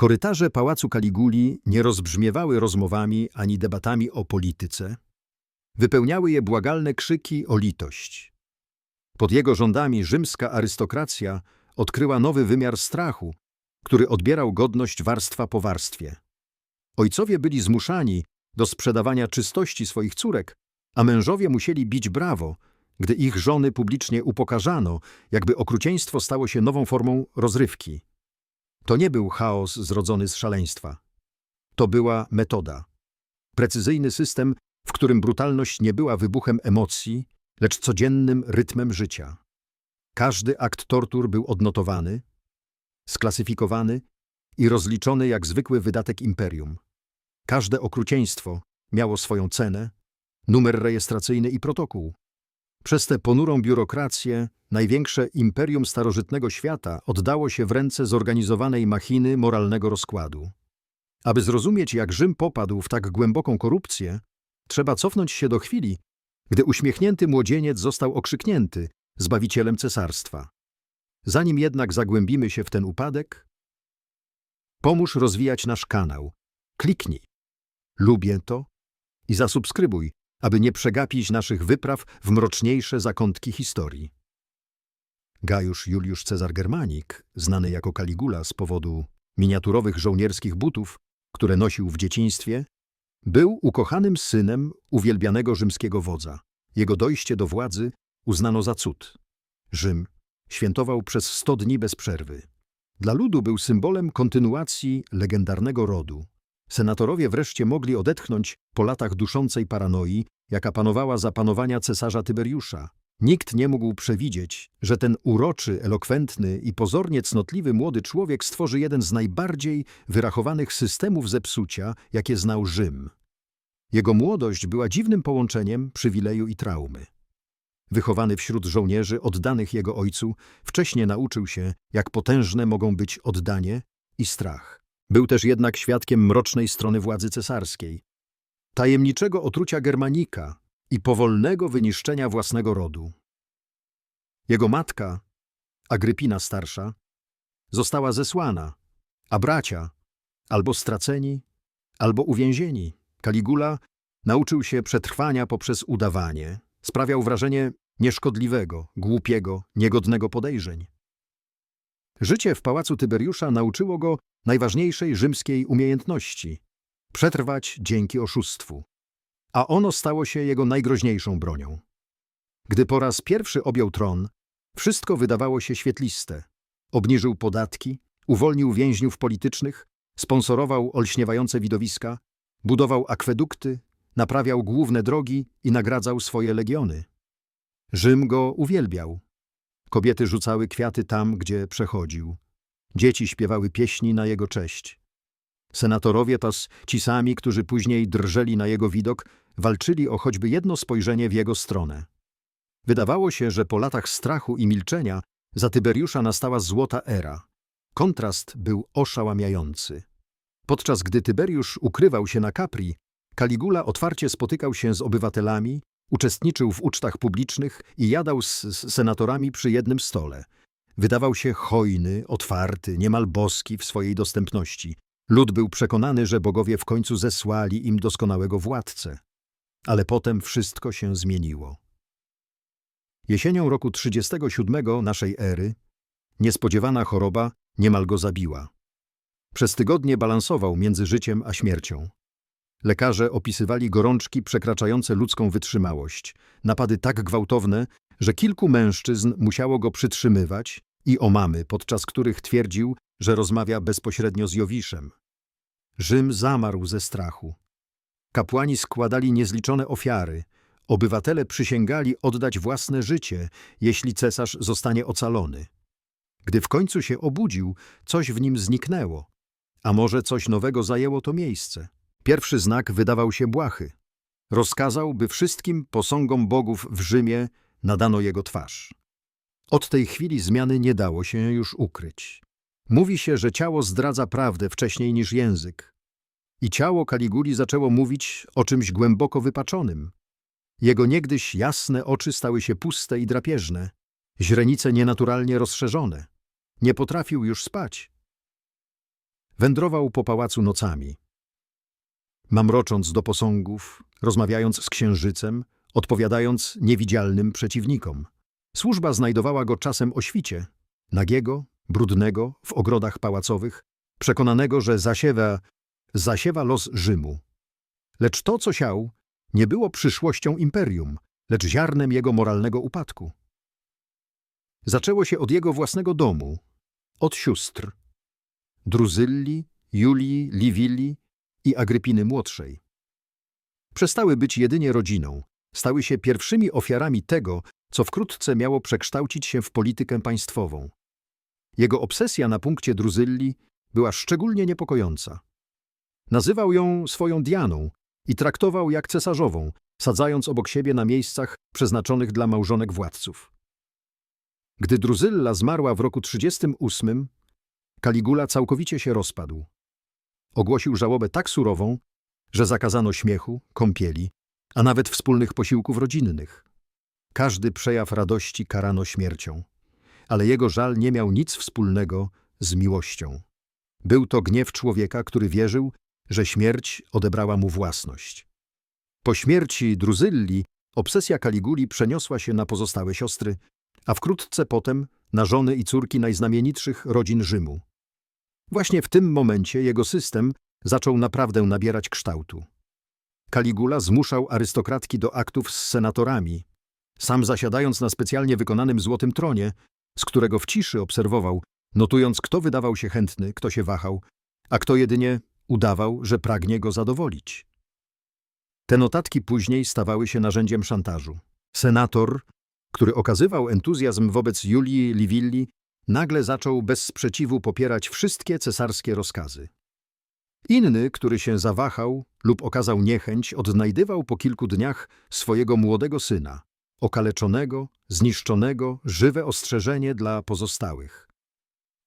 Korytarze pałacu Kaliguli nie rozbrzmiewały rozmowami ani debatami o polityce. Wypełniały je błagalne krzyki o litość. Pod jego rządami rzymska arystokracja odkryła nowy wymiar strachu, który odbierał godność warstwa po warstwie. Ojcowie byli zmuszani do sprzedawania czystości swoich córek, a mężowie musieli bić brawo, gdy ich żony publicznie upokarzano, jakby okrucieństwo stało się nową formą rozrywki. To nie był chaos zrodzony z szaleństwa. To była metoda. Precyzyjny system, w którym brutalność nie była wybuchem emocji, lecz codziennym rytmem życia. Każdy akt tortur był odnotowany, sklasyfikowany i rozliczony jak zwykły wydatek imperium. Każde okrucieństwo miało swoją cenę, numer rejestracyjny i protokół. Przez tę ponurą biurokrację największe imperium starożytnego świata oddało się w ręce zorganizowanej machiny moralnego rozkładu. Aby zrozumieć, jak Rzym popadł w tak głęboką korupcję, trzeba cofnąć się do chwili, gdy uśmiechnięty młodzieniec został okrzyknięty zbawicielem cesarstwa. Zanim jednak zagłębimy się w ten upadek, pomóż rozwijać nasz kanał. Kliknij. Lubię to i zasubskrybuj, aby nie przegapić naszych wypraw w mroczniejsze zakątki historii. Gajusz Juliusz Cezar Germanik, znany jako Kaligula z powodu miniaturowych żołnierskich butów, które nosił w dzieciństwie, był ukochanym synem uwielbianego rzymskiego wodza. Jego dojście do władzy uznano za cud. Rzym świętował przez sto dni bez przerwy. Dla ludu był symbolem kontynuacji legendarnego rodu. Senatorowie wreszcie mogli odetchnąć po latach duszącej paranoi, jaka panowała za panowania cesarza Tyberiusza. Nikt nie mógł przewidzieć, że ten uroczy, elokwentny i pozornie cnotliwy młody człowiek stworzy jeden z najbardziej wyrachowanych systemów zepsucia, jakie znał Rzym. Jego młodość była dziwnym połączeniem przywileju i traumy. Wychowany wśród żołnierzy oddanych jego ojcu, wcześnie nauczył się, jak potężne mogą być oddanie i strach. Był też jednak świadkiem mrocznej strony władzy cesarskiej, tajemniczego otrucia Germanika i powolnego wyniszczenia własnego rodu. Jego matka, Agrypina starsza, została zesłana, a bracia albo straceni, albo uwięzieni. Kaligula nauczył się przetrwania poprzez udawanie. Sprawiał wrażenie nieszkodliwego, głupiego, niegodnego podejrzeń. Życie w pałacu Tyberiusza nauczyło go najważniejszej rzymskiej umiejętności – przetrwać dzięki oszustwu. A ono stało się jego najgroźniejszą bronią. Gdy po raz pierwszy objął tron, wszystko wydawało się świetliste. Obniżył podatki, uwolnił więźniów politycznych, sponsorował olśniewające widowiska, budował akwedukty, naprawiał główne drogi i nagradzał swoje legiony. Rzym go uwielbiał. Kobiety rzucały kwiaty tam, gdzie przechodził. Dzieci śpiewały pieśni na jego cześć. Senatorowie pas ci sami, którzy później drżeli na jego widok, walczyli o choćby jedno spojrzenie w jego stronę. Wydawało się, że po latach strachu i milczenia za Tyberiusza nastała złota era. Kontrast był oszałamiający. Podczas gdy Tyberiusz ukrywał się na Capri, Kaligula otwarcie spotykał się z obywatelami, uczestniczył w ucztach publicznych i jadał z, z senatorami przy jednym stole. Wydawał się hojny, otwarty, niemal boski w swojej dostępności. Lud był przekonany, że bogowie w końcu zesłali im doskonałego władcę. Ale potem wszystko się zmieniło. Jesienią roku 37 naszej ery niespodziewana choroba niemal go zabiła. Przez tygodnie balansował między życiem a śmiercią. Lekarze opisywali gorączki przekraczające ludzką wytrzymałość, napady tak gwałtowne, że kilku mężczyzn musiało go przytrzymywać i omamy, podczas których twierdził, że rozmawia bezpośrednio z Jowiszem. Rzym zamarł ze strachu. Kapłani składali niezliczone ofiary, obywatele przysięgali oddać własne życie, jeśli cesarz zostanie ocalony. Gdy w końcu się obudził, coś w nim zniknęło, a może coś nowego zajęło to miejsce. Pierwszy znak wydawał się błahy. Rozkazał, by wszystkim posągom bogów w Rzymie nadano jego twarz. Od tej chwili zmiany nie dało się już ukryć. Mówi się, że ciało zdradza prawdę wcześniej niż język. I ciało Kaliguli zaczęło mówić o czymś głęboko wypaczonym. Jego niegdyś jasne oczy stały się puste i drapieżne, źrenice nienaturalnie rozszerzone. Nie potrafił już spać. wędrował po pałacu nocami. Mamrocząc do posągów, rozmawiając z księżycem, odpowiadając niewidzialnym przeciwnikom. Służba znajdowała go czasem o świcie, nagiego, brudnego, w ogrodach pałacowych, przekonanego, że zasiewa, zasiewa los Rzymu. Lecz to, co siał, nie było przyszłością imperium, lecz ziarnem jego moralnego upadku. Zaczęło się od jego własnego domu, od sióstr, Druzylli, Julii, Liwili i Agrypiny młodszej. Przestały być jedynie rodziną, stały się pierwszymi ofiarami tego, co wkrótce miało przekształcić się w politykę państwową. Jego obsesja na punkcie Druzylli była szczególnie niepokojąca. Nazywał ją swoją Dianą i traktował jak cesarzową, sadzając obok siebie na miejscach przeznaczonych dla małżonek władców. Gdy Druzylla zmarła w roku 38, Kaligula całkowicie się rozpadł. Ogłosił żałobę tak surową, że zakazano śmiechu, kąpieli, a nawet wspólnych posiłków rodzinnych. Każdy przejaw radości karano śmiercią, ale jego żal nie miał nic wspólnego z miłością. Był to gniew człowieka, który wierzył, że śmierć odebrała mu własność. Po śmierci Druzylli obsesja Kaliguli przeniosła się na pozostałe siostry, a wkrótce potem na żony i córki najznamienitszych rodzin Rzymu. Właśnie w tym momencie jego system zaczął naprawdę nabierać kształtu. Kaligula zmuszał arystokratki do aktów z senatorami, sam zasiadając na specjalnie wykonanym złotym tronie, z którego w ciszy obserwował, notując kto wydawał się chętny, kto się wahał, a kto jedynie udawał, że pragnie go zadowolić. Te notatki później stawały się narzędziem szantażu. Senator, który okazywał entuzjazm wobec Julii Livilli, nagle zaczął bez sprzeciwu popierać wszystkie cesarskie rozkazy. Inny, który się zawahał lub okazał niechęć, odnajdywał po kilku dniach swojego młodego syna, okaleczonego, zniszczonego, żywe ostrzeżenie dla pozostałych.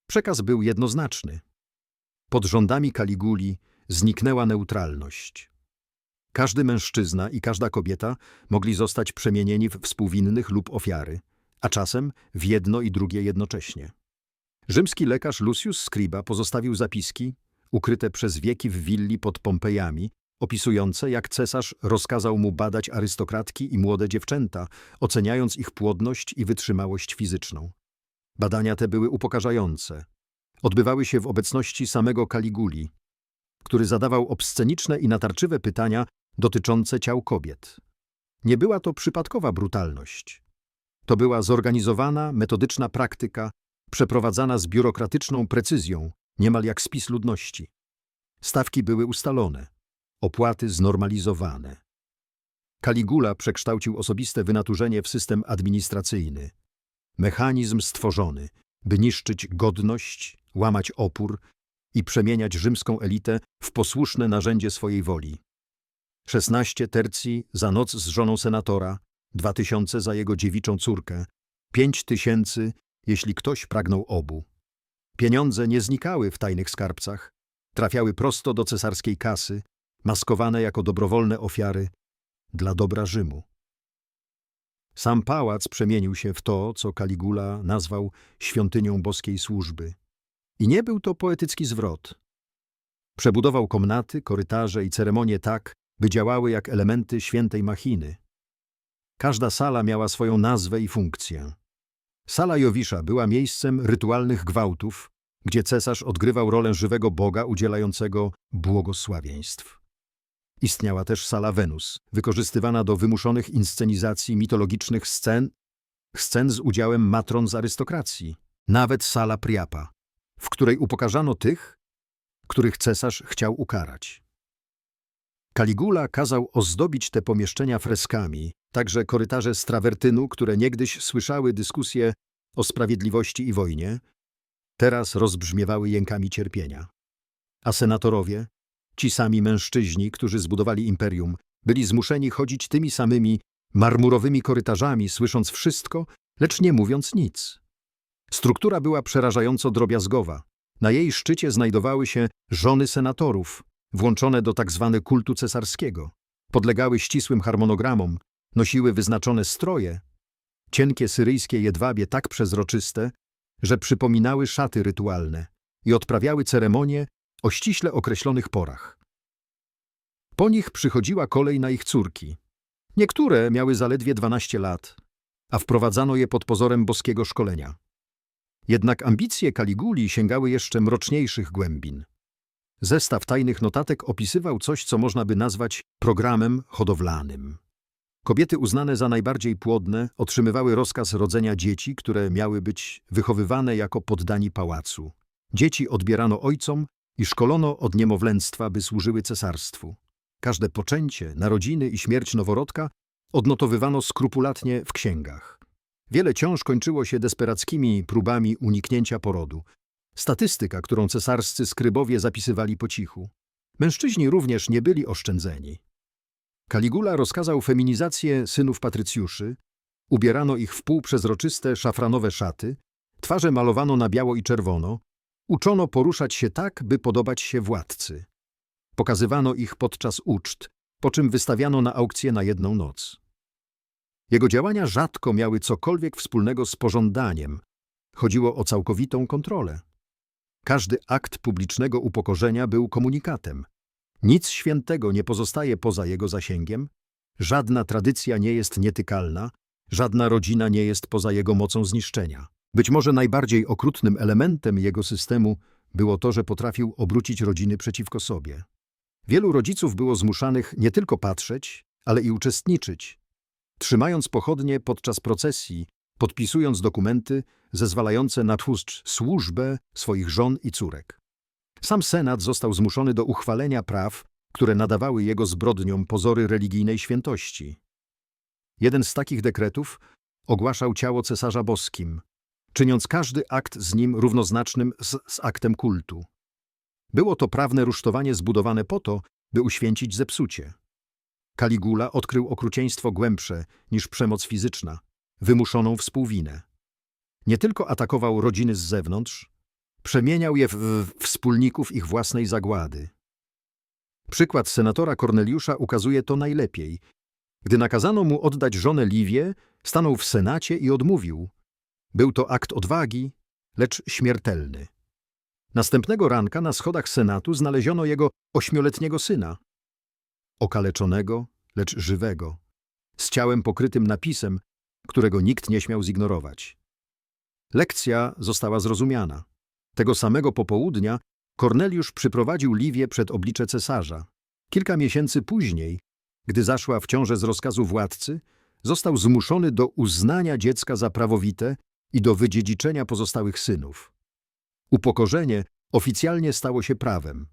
Przekaz był jednoznaczny. Pod rządami Kaliguli zniknęła neutralność. Każdy mężczyzna i każda kobieta mogli zostać przemienieni w współwinnych lub ofiary, a czasem w jedno i drugie jednocześnie. Rzymski lekarz Lucius Scriba pozostawił zapiski, ukryte przez wieki w willi pod Pompejami, opisujące jak cesarz rozkazał mu badać arystokratki i młode dziewczęta, oceniając ich płodność i wytrzymałość fizyczną. Badania te były upokarzające. Odbywały się w obecności samego Kaliguli, który zadawał obsceniczne i natarczywe pytania dotyczące ciał kobiet. Nie była to przypadkowa brutalność. To była zorganizowana, metodyczna praktyka, przeprowadzana z biurokratyczną precyzją, niemal jak spis ludności. Stawki były ustalone, opłaty znormalizowane. Kaligula przekształcił osobiste wynaturzenie w system administracyjny. Mechanizm stworzony, by niszczyć godność, łamać opór i przemieniać rzymską elitę w posłuszne narzędzie swojej woli. 16 tercji za noc z żoną senatora, dwa tysiące za jego dziewiczą córkę, pięć tysięcy, jeśli ktoś pragnął obu. Pieniądze nie znikały w tajnych skarbcach, trafiały prosto do cesarskiej kasy, maskowane jako dobrowolne ofiary dla dobra Rzymu. Sam pałac przemienił się w to, co Kaligula nazwał świątynią boskiej służby. I nie był to poetycki zwrot. Przebudował komnaty, korytarze i ceremonie tak, by działały jak elementy świętej machiny. Każda sala miała swoją nazwę i funkcję. Sala Jowisza była miejscem rytualnych gwałtów, gdzie cesarz odgrywał rolę żywego Boga udzielającego błogosławieństw. Istniała też sala Wenus, wykorzystywana do wymuszonych inscenizacji mitologicznych scen, scen z udziałem matron z arystokracji, nawet sala Priapa, w której upokarzano tych, których cesarz chciał ukarać. Kaligula kazał ozdobić te pomieszczenia freskami, także korytarze z trawertynu, które niegdyś słyszały dyskusje o sprawiedliwości i wojnie, teraz rozbrzmiewały jękami cierpienia. A senatorowie, ci sami mężczyźni, którzy zbudowali imperium, byli zmuszeni chodzić tymi samymi marmurowymi korytarzami, słysząc wszystko, lecz nie mówiąc nic. Struktura była przerażająco drobiazgowa. Na jej szczycie znajdowały się żony senatorów, włączone do tzw. Tak kultu cesarskiego. Podlegały ścisłym harmonogramom, nosiły wyznaczone stroje, cienkie syryjskie jedwabie tak przezroczyste, że przypominały szaty rytualne i odprawiały ceremonie o ściśle określonych porach. Po nich przychodziła kolej na ich córki. Niektóre miały zaledwie 12 lat, a wprowadzano je pod pozorem boskiego szkolenia. Jednak ambicje Kaliguli sięgały jeszcze mroczniejszych głębin. Zestaw tajnych notatek opisywał coś, co można by nazwać programem hodowlanym. Kobiety uznane za najbardziej płodne otrzymywały rozkaz rodzenia dzieci, które miały być wychowywane jako poddani pałacu. Dzieci odbierano ojcom i szkolono od niemowlęctwa, by służyły cesarstwu. Każde poczęcie, narodziny i śmierć noworodka odnotowywano skrupulatnie w księgach. Wiele ciąż kończyło się desperackimi próbami uniknięcia porodu. Statystyka, którą cesarscy skrybowie zapisywali po cichu. Mężczyźni również nie byli oszczędzeni. Kaligula rozkazał feminizację synów patrycjuszy, ubierano ich w półprzezroczyste szafranowe szaty, twarze malowano na biało i czerwono, uczono poruszać się tak, by podobać się władcy. Pokazywano ich podczas uczt, po czym wystawiano na aukcję na jedną noc. Jego działania rzadko miały cokolwiek wspólnego z pożądaniem. Chodziło o całkowitą kontrolę. Każdy akt publicznego upokorzenia był komunikatem. Nic świętego nie pozostaje poza jego zasięgiem, żadna tradycja nie jest nietykalna, żadna rodzina nie jest poza jego mocą zniszczenia. Być może najbardziej okrutnym elementem jego systemu było to, że potrafił obrócić rodziny przeciwko sobie. Wielu rodziców było zmuszanych nie tylko patrzeć, ale i uczestniczyć, trzymając pochodnie podczas procesji, podpisując dokumenty zezwalające na tłuszcz służbę swoich żon i córek. Sam Senat został zmuszony do uchwalenia praw, które nadawały jego zbrodniom pozory religijnej świętości. Jeden z takich dekretów ogłaszał ciało cesarza boskim, czyniąc każdy akt z nim równoznacznym z, z aktem kultu. Było to prawne rusztowanie zbudowane po to, by uświęcić zepsucie. Kaligula odkrył okrucieństwo głębsze niż przemoc fizyczna, wymuszoną współwinę. Nie tylko atakował rodziny z zewnątrz, przemieniał je w, wspólników ich własnej zagłady. Przykład senatora Korneliusza ukazuje to najlepiej. Gdy nakazano mu oddać żonę Liwię, stanął w senacie i odmówił. Był to akt odwagi, lecz śmiertelny. Następnego ranka na schodach senatu znaleziono jego ośmioletniego syna. Okaleczonego, lecz żywego, z ciałem pokrytym napisem, którego nikt nie śmiał zignorować. Lekcja została zrozumiana. Tego samego popołudnia Korneliusz przyprowadził Liwię przed oblicze cesarza. Kilka miesięcy później, gdy zaszła w ciążę z rozkazu władcy, został zmuszony do uznania dziecka za prawowite i do wydziedziczenia pozostałych synów. Upokorzenie oficjalnie stało się prawem.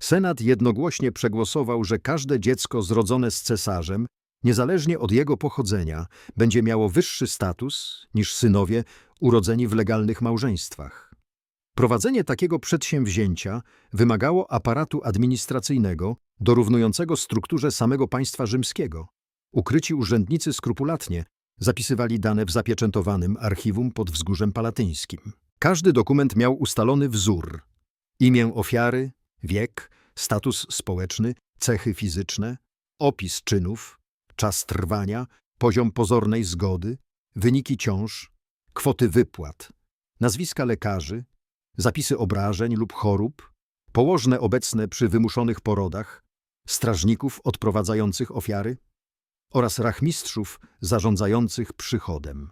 Senat jednogłośnie przegłosował, że każde dziecko zrodzone z cesarzem, niezależnie od jego pochodzenia, będzie miało wyższy status niż synowie urodzeni w legalnych małżeństwach. Prowadzenie takiego przedsięwzięcia wymagało aparatu administracyjnego dorównującego strukturze samego państwa rzymskiego. Ukryci urzędnicy skrupulatnie zapisywali dane w zapieczętowanym archiwum pod wzgórzem palatyńskim. Każdy dokument miał ustalony wzór, imię ofiary, wiek, status społeczny, cechy fizyczne, opis czynów, czas trwania, poziom pozornej zgody, wyniki ciąż, kwoty wypłat, nazwiska lekarzy, zapisy obrażeń lub chorób, położne obecne przy wymuszonych porodach, strażników odprowadzających ofiary oraz rachmistrzów zarządzających przychodem.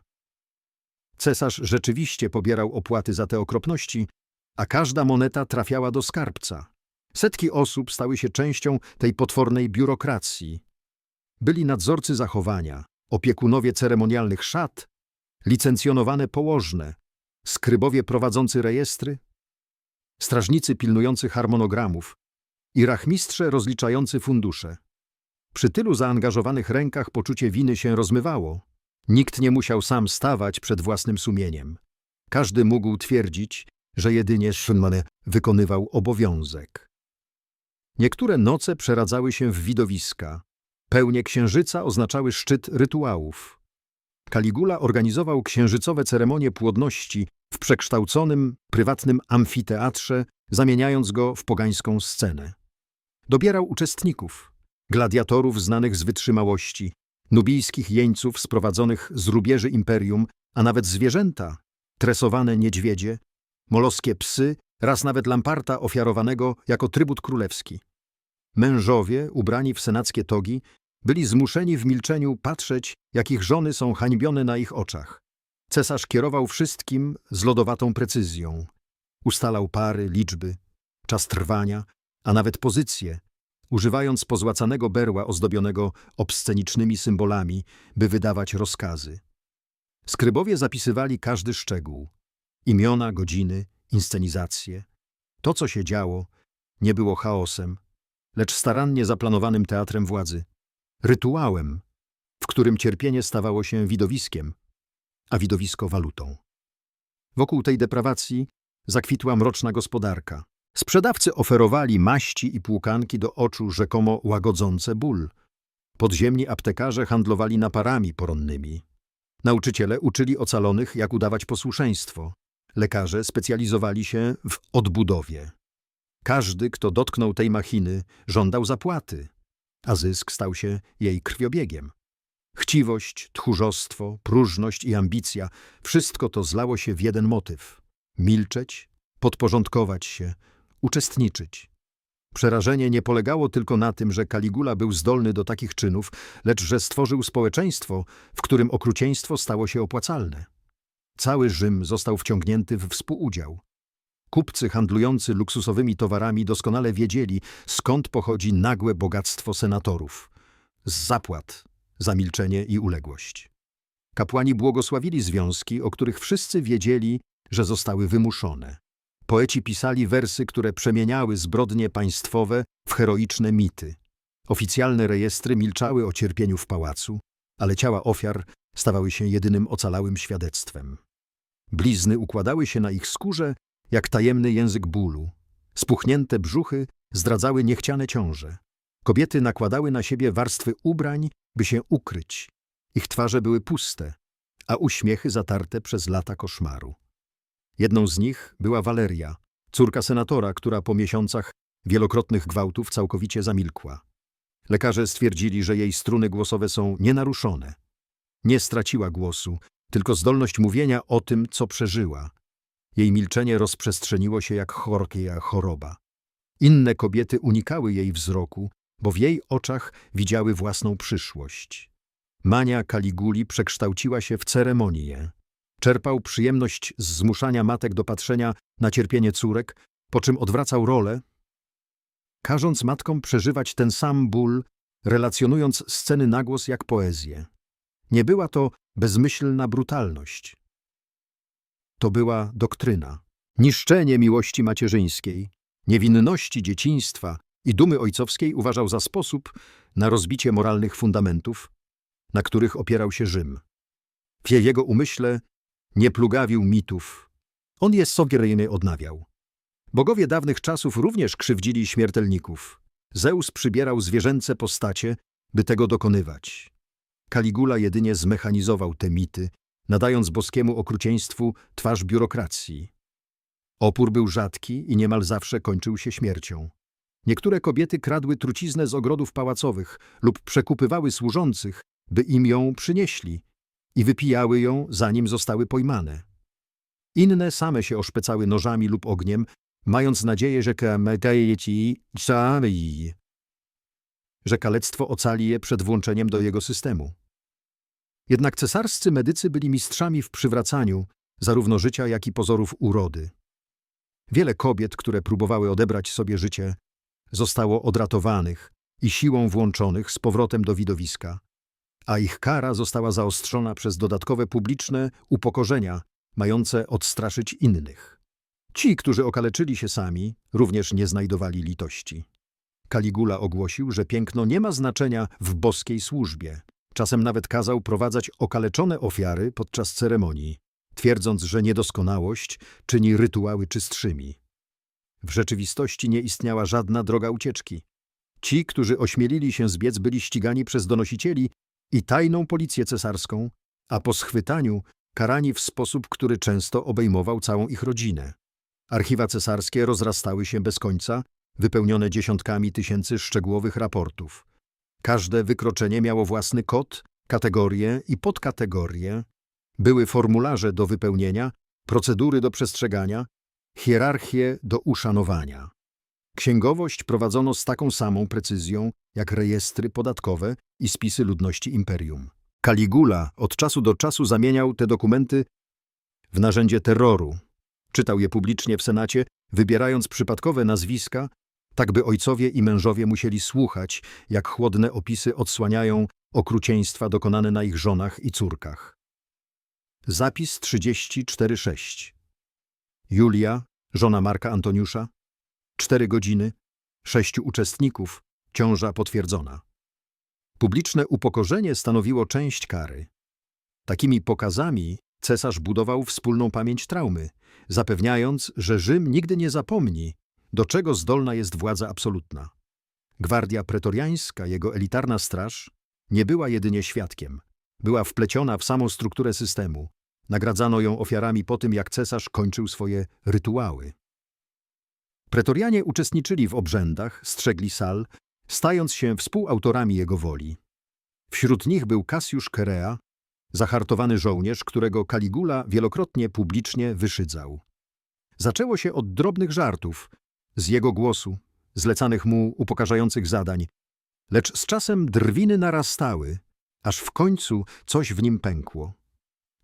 Cesarz rzeczywiście pobierał opłaty za te okropności, a każda moneta trafiała do skarbca. Setki osób stały się częścią tej potwornej biurokracji. Byli nadzorcy zachowania, opiekunowie ceremonialnych szat, licencjonowane położne, skrybowie prowadzący rejestry, strażnicy pilnujący harmonogramów i rachmistrze rozliczający fundusze. Przy tylu zaangażowanych rękach poczucie winy się rozmywało. Nikt nie musiał sam stawać przed własnym sumieniem. Każdy mógł twierdzić, że jedynie Szymane wykonywał obowiązek. Niektóre noce przeradzały się w widowiska. Pełnie księżyca oznaczały szczyt rytuałów. Kaligula organizował księżycowe ceremonie płodności w przekształconym, prywatnym amfiteatrze, zamieniając go w pogańską scenę. Dobierał uczestników, gladiatorów znanych z wytrzymałości, nubijskich jeńców sprowadzonych z rubieży imperium, a nawet zwierzęta, tresowane niedźwiedzie, moloskie psy raz nawet lamparta ofiarowanego jako trybut królewski. Mężowie, ubrani w senackie togi, byli zmuszeni w milczeniu patrzeć, jak ich żony są hańbione na ich oczach. Cesarz kierował wszystkim z lodowatą precyzją. Ustalał pary, liczby, czas trwania, a nawet pozycje, używając pozłacanego berła ozdobionego obscenicznymi symbolami, by wydawać rozkazy. Skrybowie zapisywali każdy szczegół. Imiona, godziny, inscenizacje. To, co się działo, nie było chaosem, lecz starannie zaplanowanym teatrem władzy. Rytuałem, w którym cierpienie stawało się widowiskiem, a widowisko walutą. Wokół tej deprawacji zakwitła mroczna gospodarka. Sprzedawcy oferowali maści i płukanki do oczu rzekomo łagodzące ból. Podziemni aptekarze handlowali naparami poronnymi. Nauczyciele uczyli ocalonych, jak udawać posłuszeństwo. Lekarze specjalizowali się w odbudowie. Każdy, kto dotknął tej machiny, żądał zapłaty, a zysk stał się jej krwiobiegiem. Chciwość, tchórzostwo, próżność i ambicja wszystko to zlało się w jeden motyw milczeć, podporządkować się, uczestniczyć. Przerażenie nie polegało tylko na tym, że Kaligula był zdolny do takich czynów, lecz że stworzył społeczeństwo, w którym okrucieństwo stało się opłacalne. Cały Rzym został wciągnięty w współudział. Kupcy handlujący luksusowymi towarami doskonale wiedzieli, skąd pochodzi nagłe bogactwo senatorów. Z zapłat, za milczenie i uległość. Kapłani błogosławili związki, o których wszyscy wiedzieli, że zostały wymuszone. Poeci pisali wersy, które przemieniały zbrodnie państwowe w heroiczne mity. Oficjalne rejestry milczały o cierpieniu w pałacu, ale ciała ofiar stawały się jedynym ocalałym świadectwem. Blizny układały się na ich skórze jak tajemny język bólu. Spuchnięte brzuchy zdradzały niechciane ciąże. Kobiety nakładały na siebie warstwy ubrań, by się ukryć. Ich twarze były puste, a uśmiechy zatarte przez lata koszmaru. Jedną z nich była Waleria, córka senatora, która po miesiącach wielokrotnych gwałtów całkowicie zamilkła. Lekarze stwierdzili, że jej struny głosowe są nienaruszone. Nie straciła głosu, tylko zdolność mówienia o tym, co przeżyła. Jej milczenie rozprzestrzeniło się jak chorkia choroba. Inne kobiety unikały jej wzroku, bo w jej oczach widziały własną przyszłość. Mania Kaliguli przekształciła się w ceremonię. Czerpał przyjemność z zmuszania matek do patrzenia na cierpienie córek, po czym odwracał rolę, każąc matkom przeżywać ten sam ból, relacjonując sceny na głos jak poezję. Nie była to bezmyślna brutalność. To była doktryna, niszczenie miłości macierzyńskiej, niewinności dzieciństwa i dumy ojcowskiej uważał za sposób na rozbicie moralnych fundamentów, na których opierał się Rzym. W jego umyśle nie plugawił mitów. On je sobie odnawiał. Bogowie dawnych czasów również krzywdzili śmiertelników. Zeus przybierał zwierzęce postacie, by tego dokonywać. Kaligula jedynie zmechanizował te mity, nadając boskiemu okrucieństwu twarz biurokracji. Opór był rzadki i niemal zawsze kończył się śmiercią. Niektóre kobiety kradły truciznę z ogrodów pałacowych lub przekupywały służących, by im ją przynieśli i wypijały ją, zanim zostały pojmane. Inne same się oszpecały nożami lub ogniem, mając nadzieję, że ci że kalectwo ocali je przed włączeniem do jego systemu. Jednak cesarscy medycy byli mistrzami w przywracaniu zarówno życia, jak i pozorów urody. Wiele kobiet, które próbowały odebrać sobie życie, zostało odratowanych i siłą włączonych z powrotem do widowiska, a ich kara została zaostrzona przez dodatkowe publiczne upokorzenia mające odstraszyć innych. Ci, którzy okaleczyli się sami, również nie znajdowali litości. Kaligula ogłosił, że piękno nie ma znaczenia w boskiej służbie. Czasem nawet kazał prowadzać okaleczone ofiary podczas ceremonii, twierdząc, że niedoskonałość czyni rytuały czystszymi. W rzeczywistości nie istniała żadna droga ucieczki. Ci, którzy ośmielili się zbiec, byli ścigani przez donosicieli i tajną policję cesarską, a po schwytaniu karani w sposób, który często obejmował całą ich rodzinę. Archiwa cesarskie rozrastały się bez końca, wypełnione dziesiątkami tysięcy szczegółowych raportów. Każde wykroczenie miało własny kod, kategorię i podkategorię. Były formularze do wypełnienia, procedury do przestrzegania, hierarchię do uszanowania. Księgowość prowadzono z taką samą precyzją jak rejestry podatkowe i spisy ludności imperium. Caligula od czasu do czasu zamieniał te dokumenty w narzędzie terroru. Czytał je publicznie w Senacie, wybierając przypadkowe nazwiska, tak by ojcowie i mężowie musieli słuchać, jak chłodne opisy odsłaniają okrucieństwa dokonane na ich żonach i córkach. Zapis 34.6 Julia, żona Marka Antoniusza, cztery godziny, sześciu uczestników, ciąża potwierdzona. Publiczne upokorzenie stanowiło część kary. Takimi pokazami cesarz budował wspólną pamięć traumy, zapewniając, że Rzym nigdy nie zapomni, do czego zdolna jest władza absolutna. Gwardia pretoriańska, jego elitarna straż, nie była jedynie świadkiem. Była wpleciona w samą strukturę systemu. Nagradzano ją ofiarami po tym, jak cesarz kończył swoje rytuały. Pretorianie uczestniczyli w obrzędach, strzegli sal, stając się współautorami jego woli. Wśród nich był Cassius Kerea, zahartowany żołnierz, którego Caligula wielokrotnie publicznie wyszydzał. Zaczęło się od drobnych żartów, z jego głosu, zlecanych mu upokarzających zadań, lecz z czasem drwiny narastały, aż w końcu coś w nim pękło.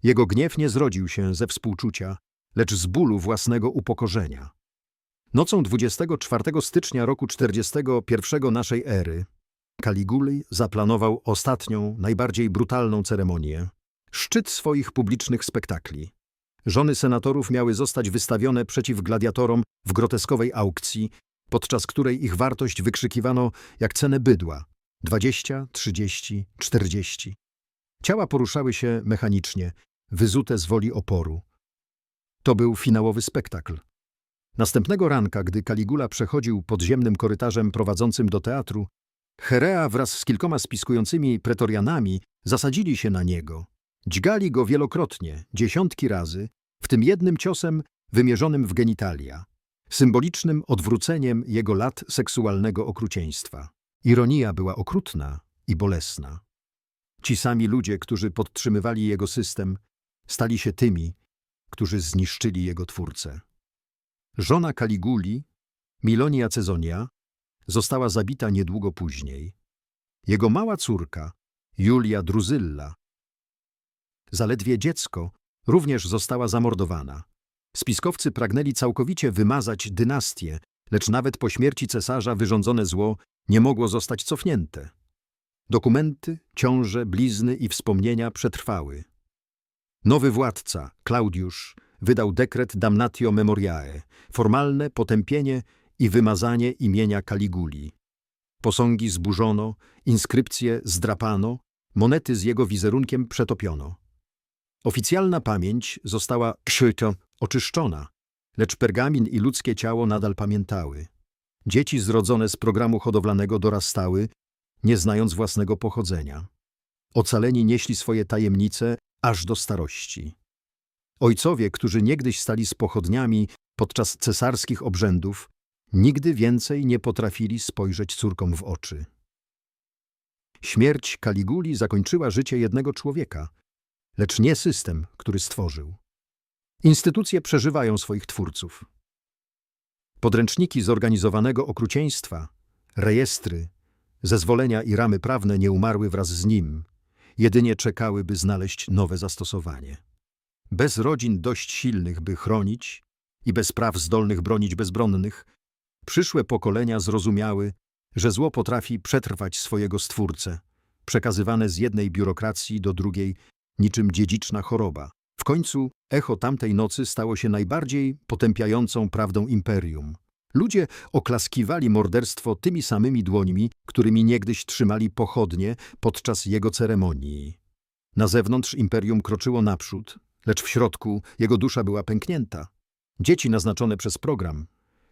Jego gniew nie zrodził się ze współczucia, lecz z bólu własnego upokorzenia. Nocą 24 stycznia roku 41 naszej ery Caliguli zaplanował ostatnią, najbardziej brutalną ceremonię, szczyt swoich publicznych spektakli. Żony senatorów miały zostać wystawione przeciw gladiatorom w groteskowej aukcji, podczas której ich wartość wykrzykiwano jak cenę bydła 20, 30, 40. Ciała poruszały się mechanicznie, wyzute z woli oporu. To był finałowy spektakl. Następnego ranka, gdy Caligula przechodził podziemnym korytarzem prowadzącym do teatru, Herea wraz z kilkoma spiskującymi pretorianami zasadzili się na niego. Dźgali go wielokrotnie, dziesiątki razy, w tym jednym ciosem wymierzonym w genitalia, symbolicznym odwróceniem jego lat seksualnego okrucieństwa. Ironia była okrutna i bolesna. Ci sami ludzie, którzy podtrzymywali jego system, stali się tymi, którzy zniszczyli jego twórcę. Żona Kaliguli, Milonia Cezonia, została zabita niedługo później. Jego mała córka, Julia Druzylla, zaledwie dziecko, również została zamordowana. Spiskowcy pragnęli całkowicie wymazać dynastię, lecz nawet po śmierci cesarza wyrządzone zło nie mogło zostać cofnięte. Dokumenty, ciąże, blizny i wspomnienia przetrwały. Nowy władca, Klaudiusz, wydał dekret damnatio memoriae, formalne potępienie i wymazanie imienia Kaliguli. Posągi zburzono, inskrypcje zdrapano, monety z jego wizerunkiem przetopiono. Oficjalna pamięć została kszyto oczyszczona, lecz pergamin i ludzkie ciało nadal pamiętały. Dzieci zrodzone z programu hodowlanego dorastały, nie znając własnego pochodzenia. Ocaleni nieśli swoje tajemnice aż do starości. Ojcowie, którzy niegdyś stali z pochodniami podczas cesarskich obrzędów, nigdy więcej nie potrafili spojrzeć córkom w oczy. Śmierć Kaliguli zakończyła życie jednego człowieka, lecz nie system, który stworzył. Instytucje przeżywają swoich twórców. Podręczniki zorganizowanego okrucieństwa, rejestry, zezwolenia i ramy prawne nie umarły wraz z nim, jedynie czekały, by znaleźć nowe zastosowanie. Bez rodzin dość silnych, by chronić i bez praw zdolnych bronić bezbronnych, przyszłe pokolenia zrozumiały, że zło potrafi przetrwać swojego stwórcę, przekazywane z jednej biurokracji do drugiej niczym dziedziczna choroba. W końcu echo tamtej nocy stało się najbardziej potępiającą prawdą imperium. Ludzie oklaskiwali morderstwo tymi samymi dłońmi, którymi niegdyś trzymali pochodnie podczas jego ceremonii. Na zewnątrz imperium kroczyło naprzód, lecz w środku jego dusza była pęknięta. Dzieci naznaczone przez program,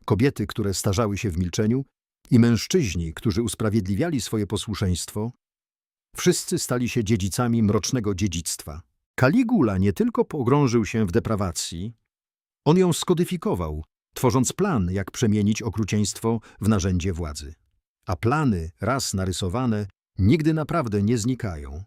kobiety, które starzały się w milczeniu i mężczyźni, którzy usprawiedliwiali swoje posłuszeństwo, wszyscy stali się dziedzicami mrocznego dziedzictwa. Kaligula nie tylko pogrążył się w deprawacji, on ją skodyfikował, tworząc plan, jak przemienić okrucieństwo w narzędzie władzy. A plany, raz narysowane, nigdy naprawdę nie znikają.